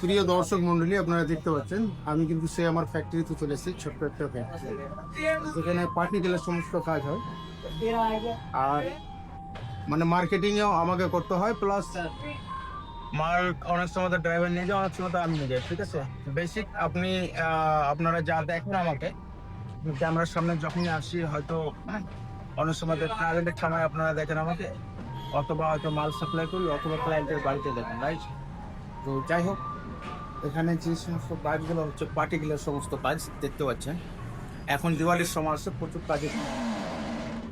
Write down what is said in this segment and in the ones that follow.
প্রিয় দর্শক মন্ডলী, আপনারা দেখতে পাচ্ছেন, আমি কিন্তু সে আমার ফ্যাক্টরিতে চলে এসেছি, ছোট্ট একটা ফ্যাক্টরি যেখানে পার্টিকুলার সমস্ত কাজ হয়। আর মানে মার্কেটিংয়েও আমাকে করতে হয় প্লাস মাল অনেক সময় তো ড্রাইভার নিয়ে যায় অনেক সময় তো আমি নিয়ে যাই, ঠিক আছে? বেসিক আপনি আপনারা যা দেখেন আমাকে, ক্যামেরার সামনে যখনই আসি, হয়তো অনেক সময় ক্লায়েন্টের সময় আপনারা দেখেন আমাকে। অথবা হয়তো মাল সাপ্লাই করি, অথবা ক্লায়েন্টের বাড়িতে দেখেন রাইট তো যাই হোক, এখানে যে সমস্ত কাজগুলো হচ্ছে পার্টিকুলার সমস্ত কাজ দেখতে পাচ্ছেন। এখন দিওয়ালির সময় আসছে, প্রচুর কাজের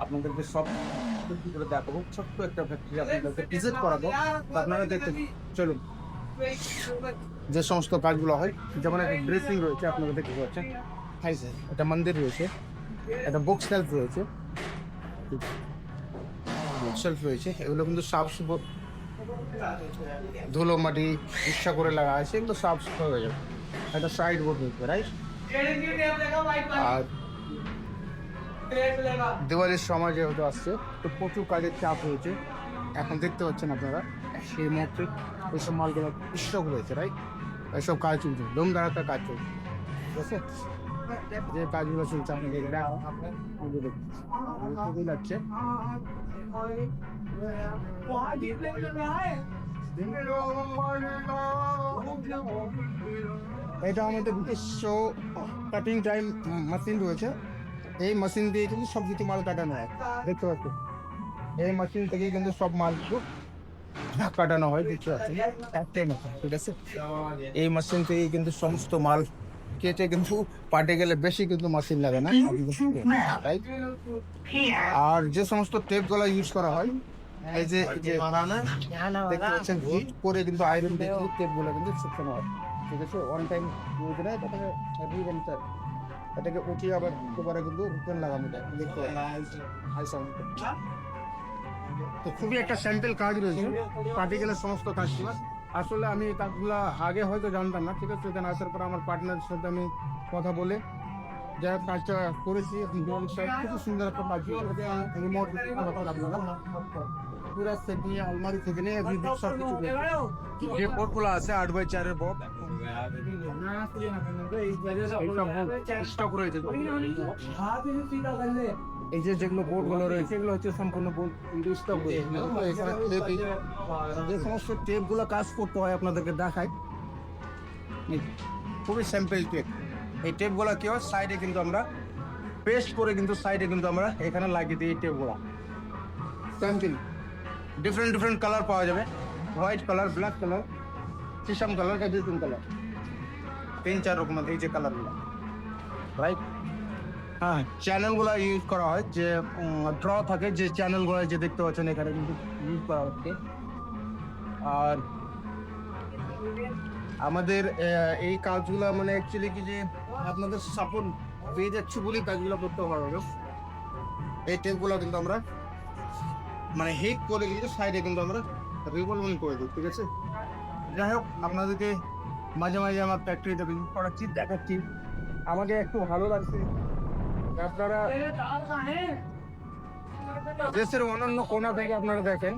আপনাদেরকে সব করে দেখাবো। ছোট্ট একটা ফ্যাক্টরি আপনাদেরকে ভিজিট করাবো। আপনারা দেখতে চলুন। যে সমস্ত কাজগুলো হয়, যেমন একটা ড্রেসিং রয়েছে, আপনারা দেখতে পাচ্ছেন। হাই স্যার একটা মন্দির রয়েছে। একটা বুক সেলফ রয়েছে। সেলফ রয়েছে, এগুলো কিন্তু সাফ ধুলো, মাটি, ইচ্ছা করে লাগা আছে, এগুলো সাফ সুফ হয়ে যাবে। একটা সাইড বোর্ড রয়েছে রাইট আর দিওয়ালির সময় যেহেতু আসছে, তো প্রচুর কাজের চাপ রয়েছে। এখন দেখতে পাচ্ছেন আপনারা, সেই মুহূর্তে এইসব মালগুলো স্টক রয়েছে রাইট এইসব কাজ চলছে দাঁড়াতে কাজ চলছে, ঠিক আছে? যে কাজগুলো চলছে এটা আমাদের নিজস্ব কাটিং টাইম মেশিন রয়েছে এই মেশিন দিয়ে কিন্তু সব কিছু মাল কাটানো হয় দেখতে পাচ্ছি এই মেশিন থেকে কিন্তু সব মাল কাটানো হয় দেখতে পাচ্ছি একটাই মেশিন ঠিক আছে এই মেশিন থেকে কিন্তু সমস্ত মাল কেটে কিন্তু পাটে গেলে বেশি কিন্তু মেশিন লাগে না? রাইট আর যে সমস্ত টেপ টেপগুলো ইউজ করা হয় এই যে দেখতে পাচ্ছেন হিট করে কিন্তু আয়রন দিয়ে টেপগুলো কিন্তু শুকানো হয়। ঠিক আছে? ওয়ান টাইম ইউজ না এটাকে রিভেন্টার এটাকে উঠিয়ে আবার দুবারে কিন্তু রিটার্ন লাগানো যায়। দেখতে হাই সাউন্ড তো খুবই একটা স্যাম্পল কাজ রয়েছে। পার্টিকুলার সমস্ত কাজগুলো আসলে আমি কাজগুলো আগে হয়তো জানতাম না ঠিক আছে? এখানে আসার পর আমার পার্টনারের সাথে আমি কথা বলে যা কাজটা করেছি। খুব সুন্দর একটা কাজ রিমোট পুরো সেট নিয়ে আলমারি থেকে নিয়ে সব কিছু। যে বোর্ডগুলো আছে আট বাই চারের বোর্ড স্টক রয়েছে এই যে যেগুলো বোর্ডগুলো রয়েছে এগুলো হচ্ছে সম্পূর্ণ বোর্ড স্টক যে সমস্ত টেপগুলো কাজ করতে হয় আপনাদেরকে দেখাই। খুবই স্যাম্পল টেপ। এই টেপগুলো কি হয় সাইডে কিন্তু আমরা পেস্ট করে কিন্তু সাইডে কিন্তু আমরা এখানে লাগিয়ে দিই এই টেপগুলো। স্যাম্পল ডিফারেন্ট ডিফারেন্ট কালার পাওয়া যাবে। হোয়াইট কালার ব্ল্যাক কালার সিসাম কালার এভরিথিং কালার তিন চার রকমের এই যে কালারগুলো রাইট হ্যাঁ চ্যানেলগুলো ইউজ করা হয় যে ড্র থাকে যে চ্যানেলগুলো যে দেখতে পাচ্ছেন এখানে কিন্তু ইউজ করা হচ্ছে। আর আমাদের এই কাজগুলো মানে অ্যাকচুয়ালি কি যে আপনাদের সাপোর্ট পেয়ে যাচ্ছে বলেই কাজগুলো করতে হবে এই টেপগুলো কিন্তু আমরা মানে হিট করে কিন্তু সাইডে কিন্তু আমরা রিভলভিং করে দিই, ঠিক আছে? যাই হোক, আপনাদেরকে মাঝে মাঝে আমার ফ্যাক্টরিতে করাচ্ছি দেখাচ্ছি। আমাকে একটু ভালো লাগছে। আপনারা দেশের অন্যান্য কোনা থেকে আপনারা দেখেন।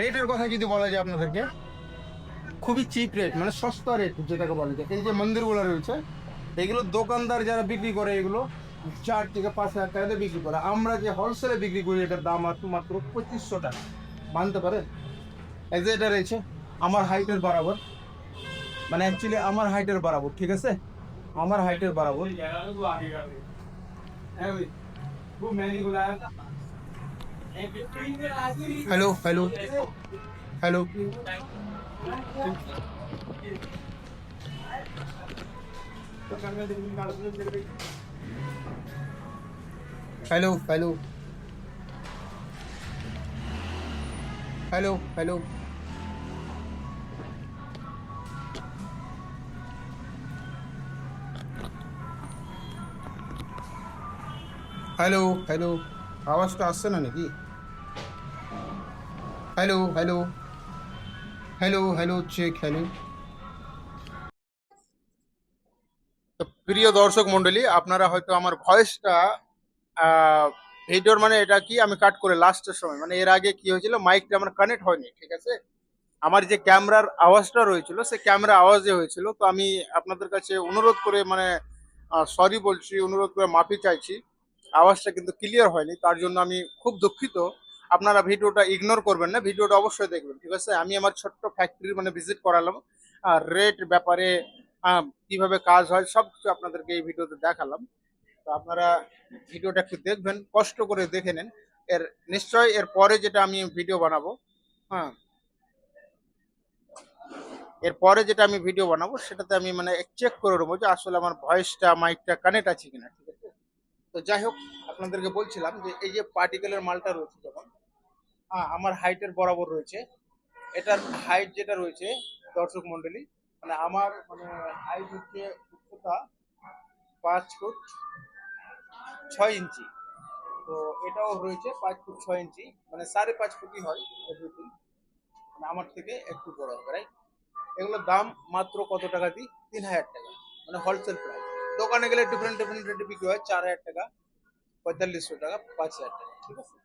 রেটের কথা যদি বলা যায় আপনাদেরকে, খুবই চিপ রেট মানে সস্তা রেট যেটাকে বলা যায়। এই যে মন্দিরগুলো রয়েছে, এগুলো দোকানদার যারা বিক্রি করে এগুলো চার থেকে পাঁচ হাজার টাকাতে বিক্রি করে। আমরা যে হোলসেলে বিক্রি করি, এটার দাম মাত্র মাত্র পঁচিশশো টাকা। মানতে পারেন? এই যে এটা রয়েছে, আমার হাইটের বরাবর। মানে অ্যাকচুয়ালি আমার হাইটের বরাবর, ঠিক আছে? আমার হাইটের বরাবর hello hello hello hello hello hello hello hello hello আওয়াজটা আসছে না নাকি? Hello hello hello hello check hello প্রিয় দর্শক মণ্ডলী, আপনারা হয়তো আমার ভয়েসটা ভিডিওর মানে এটা কি? আমি কাট করে লাস্টের সময় মানে এর আগে কি হয়েছিল? মাইকটা আমার কানেক্ট হয়নি, ঠিক আছে? আমার যে ক্যামেরার আওয়াজটা রয়েছিল, সে ক্যামেরা আওয়াজে হয়েছিল। তো আমি আপনাদের কাছে অনুরোধ করে মানে সরি বলছি, অনুরোধ করে মাফি চাইছি। আওয়াজটা কিন্তু ক্লিয়ার হয়নি, তার জন্য আমি খুব দুঃখিত। আপনারা ভিডিওটা ইগনোর করবেন না, ভিডিওটা অবশ্যই দেখবেন, ঠিক আছে? আমি আমার ছোট্ট ফ্যাক্টরি মানে ভিজিট করালাম, আর রেট ব্যাপারে কীভাবে কাজ হয়, সব কিছু আপনাদেরকে এই ভিডিওতে দেখালাম। তো আপনারা ভিডিওটা একটু দেখবেন, কষ্ট করে দেখে নেন। এর, নিশ্চয় এর পরে যেটা আমি ভিডিও বানাবো হ্যাঁ। এর পরে যেটা আমি ভিডিও বানাবো, সেটাতে আমি মানে চেক করে নেব যে আসলে আমার ভয়েসটা মাইকটা কানেক্ট আছে কিনা তো যাই হোক আপনাদেরকে বলছিলাম যে এই যে পার্টিকেলের মালটা রয়েছে যেমন হ্যাঁ আমার হাইটের বরাবর রয়েছে। এটার হাইট যেটা রয়েছে, দর্শক মন্ডলী মানে আমার মানে হাইট হচ্ছে উচ্চতা পাঁচ ফুট ছয় ইঞ্চি। তো এটাও রয়েছে পাঁচ ফুট ছয় ইঞ্চি মানে সাড়ে পাঁচ ফুটই হয় এভরিথিং মানে আমার থেকে একটু বড় হবে রাইট এগুলোর দাম মাত্র কত টাকা দিই? তিন হাজার টাকা মানে হোলসেল প্রাইস দোকানে গেলে ডিফারেন্ট ডিফারেন্ট রেটে বিক্রি হয় চার হাজার টাকা পঁয়তাল্লিশশো টাকা পাঁচ হাজার টাকা ঠিক আছে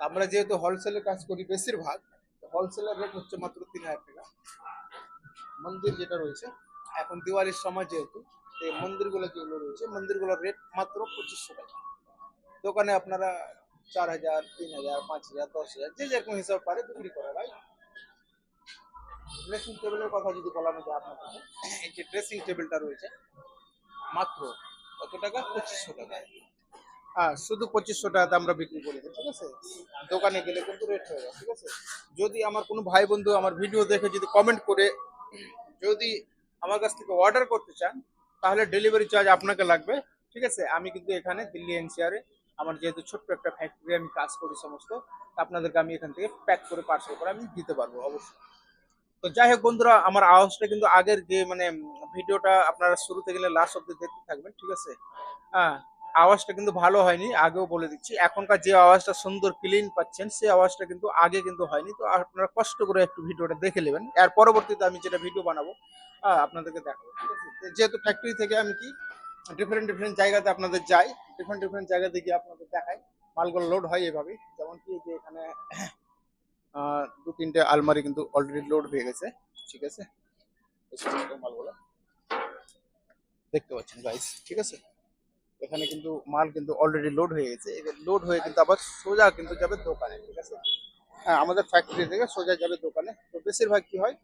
আমরা যেহেতু হোলসেলে কাজ করি বেশিরভাগ হোলসেলের রেট হচ্ছে মাত্র তিন হাজার টাকা মন্দির যেটা রয়েছে এখন দিওয়ালির সময় যেহেতু এই মন্দিরগুলো যেগুলো রয়েছে মন্দিরগুলোর রেট মাত্র পঁচিশশো টাকা দোকানে আপনারা চার হাজার তিন হাজার পাঁচ হাজার দশ হাজার যে যেরকম হিসাব পারে বিক্রি করে ভাই ড্রেসিং টেবিলের কথা যদি বলানো যায় আপনাদের এই যে ড্রেসিং টেবিলটা রয়েছে মাত্র কত টাকা? পঁচিশশো টাকা। হ্যাঁ শুধু পঁচিশশো টাকাতে আমরা বিক্রি করি, ঠিক আছে? দোকানে গেলে কিন্তু রেট হয়ে যায়, ঠিক আছে? যদি আমার কোনো ভাই বন্ধু আমার ভিডিও দেখে যদি কমেন্ট করে, যদি আমার কাছ থেকে অর্ডার করতে চান, তাহলে ডেলিভারি চার্জ আপনাকে লাগবে, ঠিক আছে? আমি কিন্তু এখানে দিল্লি এনসিআরে আমার যেহেতু ছোট্ট একটা ফ্যাক্টরি আমি কাজ করি সমস্ত আপনাদেরকে আমি এখান থেকে প্যাক করে পার্সেল করে আমি দিতে পারব, অবশ্যই। তো যাই হোক বন্ধুরা আমার আওয়াজটা কিন্তু আগের যে মানে ভিডিওটা আপনারা শুরুতে গেলে লাস্ট অব্দি দেখতে থাকবেন ঠিক আছে? হ্যাঁ আওয়াজটা কিন্তু ভালো হয়নি আগেও বলে দিচ্ছি। এখনকার যে আওয়াজটা সুন্দর ক্লিন পাচ্ছেন সেই আওয়াজটা কিন্তু আগে কিন্তু হয়নি। তো আপনারা কষ্ট করে একটু ভিডিওটা দেখে নেবেন। এর পরবর্তীতে আমি যেটা ভিডিও বানাবো হ্যাঁ, আপনাদেরকে দেখাবো ঠিক আছে? যেহেতু ফ্যাক্টরি থেকে আমি কি ডিফারেন্ট ডিফারেন্ট জায়গাতে আপনাদের যাই ডিফারেন্ট ডিফারেন্ট জায়গাতে গিয়ে আপনাদের দেখাই। মালগুলো লোড হয় এভাবে যেমন কি যে এখানে দু তিনটে আলমারি কিন্তু অলরেডি লোড হয়ে গেছে। ঠিক আছে? মালগুলো। দেখতে পাচ্ছেন গাইস ঠিক আছে? এখানে কিন্তু মাল কিন্তু অলরেডি লোড হয়ে গেছে। লোড হয়ে কিন্তু আবার সোজা কিন্তু যাবে দোকানে, ঠিক আছে? হ্যাঁ আমাদের ফ্যাক্টরি থেকে সোজা যাবে দোকানে। তো বেশিরভাগ কি হয়?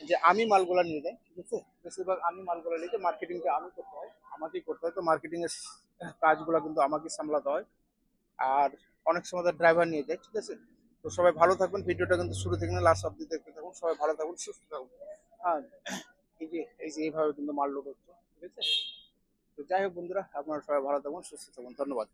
যে আমি মালগুলো নিয়ে যাই, ঠিক আছে? বেশিরভাগ আমি মালগুলো নিয়ে যাই মার্কেটিংটা আমি করতে হয়, আমাকেই করতে হয়। তো মার্কেটিং এর কাজগুলো কিন্তু আমাকেই সামলাতে হয়। আর অনেক সময় ড্রাইভার নিয়ে যায়, ঠিক আছে? তো সবাই ভালো থাকবেন। ভিডিওটা কিন্তু শুরু থেকে না লাস্ট অব্দি দেখতে থাকুন। সবাই ভালো থাকুন, সুস্থ থাকুন। হ্যাঁ এই যে এই যে এইভাবে কিন্তু মারলো করতে ঠিক আছে? তো যাই হোক বন্ধুরা, আপনারা সবাই ভালো থাকুন, সুস্থ থাকুন। ধন্যবাদ।